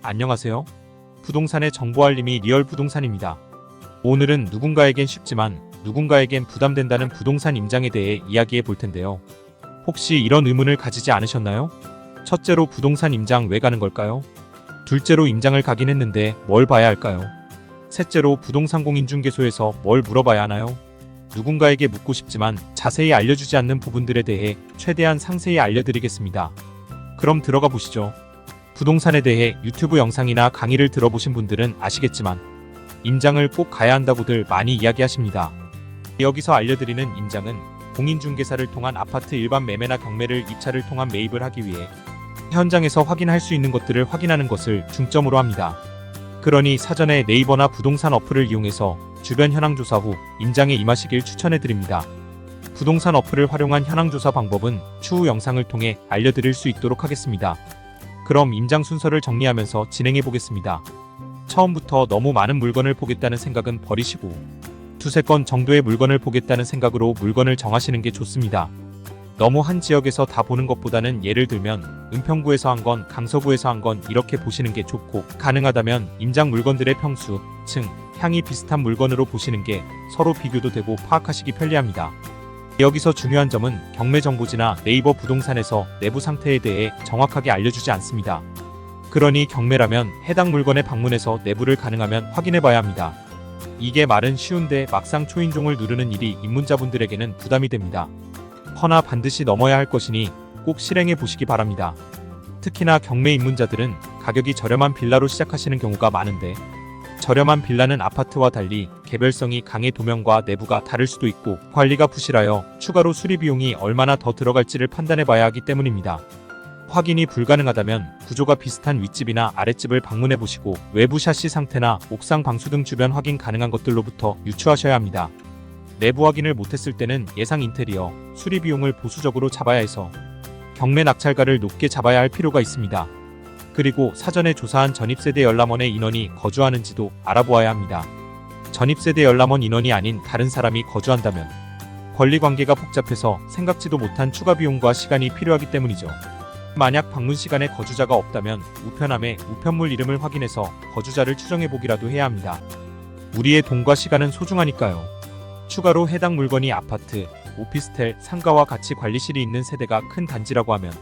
안녕하세요. 부동산의 정보 알림이 리얼 부동산입니다. 오늘은 누군가에겐 쉽지만 누군가에겐 부담된다는 부동산 임장에 대해 이야기해 볼 텐데요. 혹시 이런 의문을 가지지 않으셨나요? 첫째로 부동산 임장 왜 가는 걸까요? 둘째로 임장을 가긴 했는데 뭘 봐야 할까요? 셋째로 부동산 공인중개소에서 뭘 물어봐야 하나요? 누군가에게 묻고 싶지만 자세히 알려주지 않는 부분들에 대해 최대한 상세히 알려드리겠습니다. 그럼 들어가 보시죠. 부동산에 대해 유튜브 영상이나 강의를 들어보신 분들은 아시겠지만 임장을 꼭 가야 한다고들 많이 이야기하십니다. 여기서 알려드리는 임장은 공인중개사를 통한 아파트 일반 매매나 경매를 입찰을 통한 매입을 하기 위해 현장에서 확인할 수 있는 것들을 확인하는 것을 중점으로 합니다. 그러니 사전에 네이버나 부동산 어플을 이용해서 주변 현황 조사 후 임장에 임하시길 추천해 드립니다. 부동산 어플을 활용한 현황 조사 방법은 추후 영상을 통해 알려드릴 수 있도록 하겠습니다. 그럼 임장 순서를 정리하면서 진행해 보겠습니다. 처음부터 너무 많은 물건을 보겠다는 생각은 버리시고 두세 건 정도의 물건을 보겠다는 생각으로 물건을 정하시는 게 좋습니다. 너무 한 지역에서 다 보는 것보다는 예를 들면 은평구에서 한 건, 강서구에서 한 건 이렇게 보시는 게 좋고 가능하다면 임장 물건들의 평수, 층, 향이 비슷한 물건으로 보시는 게 서로 비교도 되고 파악하시기 편리합니다. 여기서 중요한 점은 경매 정보지나 네이버 부동산에서 내부 상태에 대해 정확하게 알려주지 않습니다. 그러니 경매라면 해당 물건에 방문해서 내부를 가능하면 확인해 봐야 합니다. 이게 말은 쉬운데 막상 초인종을 누르는 일이 입문자분들에게는 부담이 됩니다. 허나 반드시 넘어야 할 것이니 꼭 실행해 보시기 바랍니다. 특히나 경매 입문자들은 가격이 저렴한 빌라로 시작하시는 경우가 많은데 저렴한 빌라는 아파트와 달리 개별성이 강해 도면과 내부가 다를 수도 있고 관리가 부실하여 추가로 수리 비용이 얼마나 더 들어갈지를 판단해 봐야 하기 때문입니다. 확인이 불가능하다면 구조가 비슷한 윗집이나 아랫집을 방문해 보시고 외부 샤시 상태나 옥상 방수 등 주변 확인 가능한 것들로부터 유추하셔야 합니다. 내부 확인을 못했을 때는 예상 인테리어, 수리 비용을 보수적으로 잡아야 해서 경매 낙찰가를 높게 잡아야 할 필요가 있습니다. 그리고 사전에 조사한 전입세대 열람원의 인원이 거주하는지도 알아보아야 합니다. 전입세대 열람원 인원이 아닌 다른 사람이 거주한다면 권리 관계가 복잡해서 생각지도 못한 추가 비용과 시간이 필요하기 때문이죠. 만약 방문 시간에 거주자가 없다면 우편함에 우편물 이름을 확인해서 거주자를 추정해 보기라도 해야 합니다. 우리의 돈과 시간은 소중하니까요. 추가로 해당 물건이 아파트, 오피스텔, 상가와 같이 관리실이 있는 세대가 큰 단지라고 하면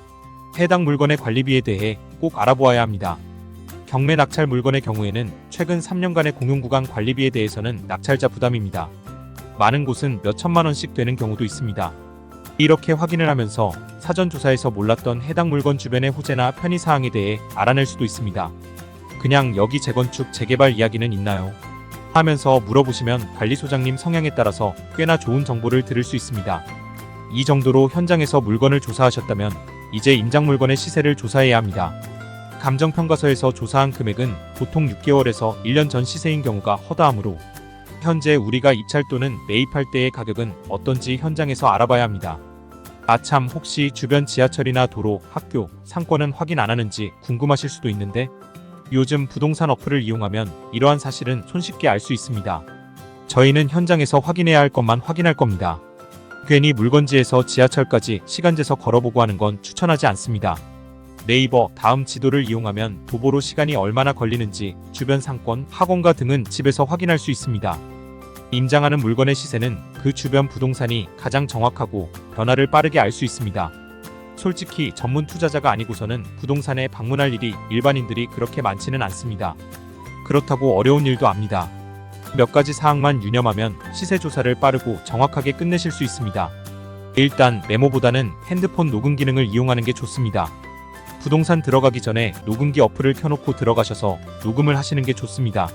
해당 물건의 관리비에 대해 꼭 알아보아야 합니다. 경매 낙찰 물건의 경우에는 최근 3년간의 공용구간 관리비에 대해서는 낙찰자 부담입니다. 많은 곳은 몇 천만 원씩 되는 경우도 있습니다. 이렇게 확인을 하면서 사전 조사에서 몰랐던 해당 물건 주변의 호재나 편의 사항에 대해 알아낼 수도 있습니다. 그냥 여기 재건축 재개발 이야기는 있나요? 하면서 물어보시면 관리소장님 성향에 따라서 꽤나 좋은 정보를 들을 수 있습니다. 이 정도로 현장에서 물건을 조사하셨다면 이제 임장 물건의 시세를 조사해야 합니다. 감정평가서에서 조사한 금액은 보통 6개월에서 1년 전 시세인 경우가 허다하므로 현재 우리가 입찰 또는 매입할 때의 가격은 어떤지 현장에서 알아봐야 합니다. 아참 혹시 주변 지하철이나 도로, 학교, 상권은 확인 안 하는지 궁금하실 수도 있는데 요즘 부동산 어플을 이용하면 이러한 사실은 손쉽게 알 수 있습니다. 저희는 현장에서 확인해야 할 것만 확인할 겁니다. 괜히 물건지에서 지하철까지 시간 재서 걸어보고 하는 건 추천하지 않습니다. 네이버 다음 지도를 이용하면 도보로 시간이 얼마나 걸리는지 주변 상권, 학원가 등은 집에서 확인할 수 있습니다. 임장하는 물건의 시세는 그 주변 부동산이 가장 정확하고 변화를 빠르게 알 수 있습니다. 솔직히 전문 투자자가 아니고서는 부동산에 방문할 일이 일반인들이 그렇게 많지는 않습니다. 그렇다고 어려운 일도 압니다. 몇 가지 사항만 유념하면 시세 조사를 빠르고 정확하게 끝내실 수 있습니다. 일단 메모보다는 핸드폰 녹음 기능을 이용하는 게 좋습니다. 부동산 들어가기 전에 녹음기 어플을 켜놓고 들어가셔서 녹음을 하시는 게 좋습니다.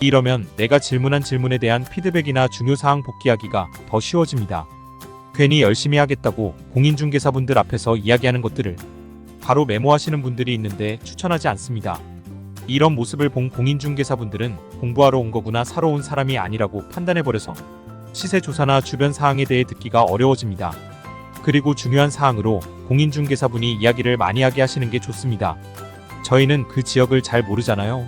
이러면 내가 질문한 질문에 대한 피드백이나 중요 사항 복귀하기가 더 쉬워집니다. 괜히 열심히 하겠다고 공인중개사분들 앞에서 이야기하는 것들을 바로 메모하시는 분들이 있는데 추천하지 않습니다. 이런 모습을 본 공인중개사분들은 공부하러 온 거구나 사러 온 사람이 아니라고 판단해버려서 시세 조사나 주변 사항에 대해 듣기가 어려워집니다. 그리고 중요한 사항으로 공인중개사분이 이야기를 많이 하게 하시는 게 좋습니다. 저희는 그 지역을 잘 모르잖아요.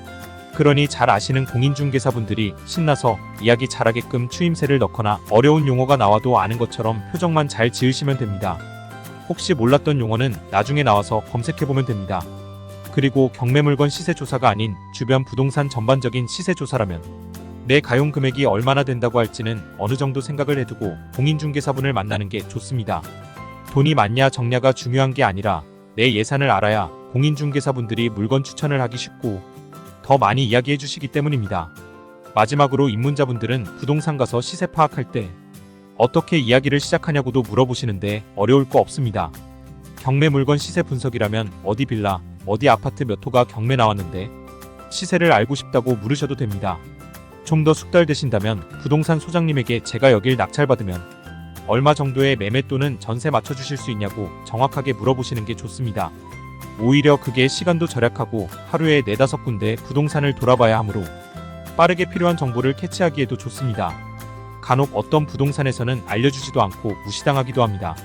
그러니 잘 아시는 공인중개사분들이 신나서 이야기 잘하게끔 추임새를 넣거나 어려운 용어가 나와도 아는 것처럼 표정만 잘 지으시면 됩니다. 혹시 몰랐던 용어는 나중에 나와서 검색해보면 됩니다. 그리고 경매 물건 시세 조사가 아닌 주변 부동산 전반적인 시세 조사라면 내 가용 금액이 얼마나 된다고 할지는 어느 정도 생각을 해두고 공인중개사분을 만나는 게 좋습니다. 돈이 많냐 적냐가 중요한 게 아니라 내 예산을 알아야 공인중개사분들이 물건 추천을 하기 쉽고 더 많이 이야기해 주시기 때문입니다. 마지막으로 입문자분들은 부동산 가서 시세 파악할 때 어떻게 이야기를 시작하냐고도 물어보시는데 어려울 거 없습니다. 경매 물건 시세 분석이라면 어디 빌라, 어디 아파트 몇 호가 경매 나왔는데 시세를 알고 싶다고 물으셔도 됩니다. 좀 더 숙달되신다면 부동산 소장님에게 제가 여길 낙찰받으면 얼마 정도의 매매 또는 전세 맞춰주실 수 있냐고 정확하게 물어보시는 게 좋습니다. 오히려 그게 시간도 절약하고 하루에 네다섯 군데 부동산을 돌아봐야 하므로 빠르게 필요한 정보를 캐치하기에도 좋습니다. 간혹 어떤 부동산에서는 알려주지도 않고 무시당하기도 합니다.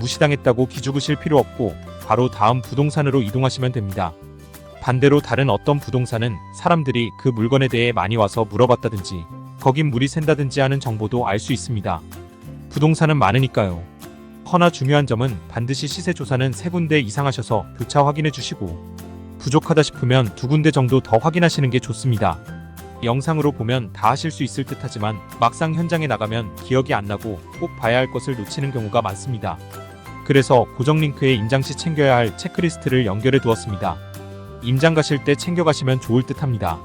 무시당했다고 기죽으실 필요 없고 바로 다음 부동산으로 이동하시면 됩니다. 반대로 다른 어떤 부동산은 사람들이 그 물건에 대해 많이 와서 물어봤다든지 거긴 물이 샌다든지 하는 정보도 알 수 있습니다. 부동산은 많으니까요. 허나 중요한 점은 반드시 시세 조사는 세 군데 이상 하셔서 교차 확인해 주시고 부족하다 싶으면 두 군데 정도 더 확인하시는 게 좋습니다. 영상으로 보면 다 하실 수 있을 듯 하지만 막상 현장에 나가면 기억이 안 나고 꼭 봐야 할 것을 놓치는 경우가 많습니다. 그래서 고정 링크에 임장 시 챙겨야 할 체크리스트를 연결해 두었습니다. 임장 가실 때 챙겨가시면 좋을 듯 합니다.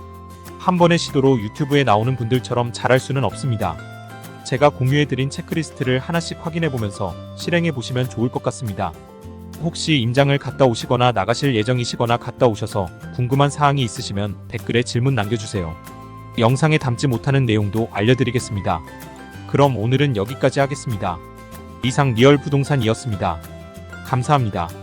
한 번의 시도로 유튜브에 나오는 분들처럼 잘할 수는 없습니다. 제가 공유해드린 체크리스트를 하나씩 확인해 보면서 실행해 보시면 좋을 것 같습니다. 혹시 임장을 갔다 오시거나 나가실 예정이시거나 갔다 오셔서 궁금한 사항이 있으시면 댓글에 질문 남겨주세요. 영상에 담지 못하는 내용도 알려드리겠습니다. 그럼 오늘은 여기까지 하겠습니다. 이상 리얼 부동산이었습니다. 감사합니다.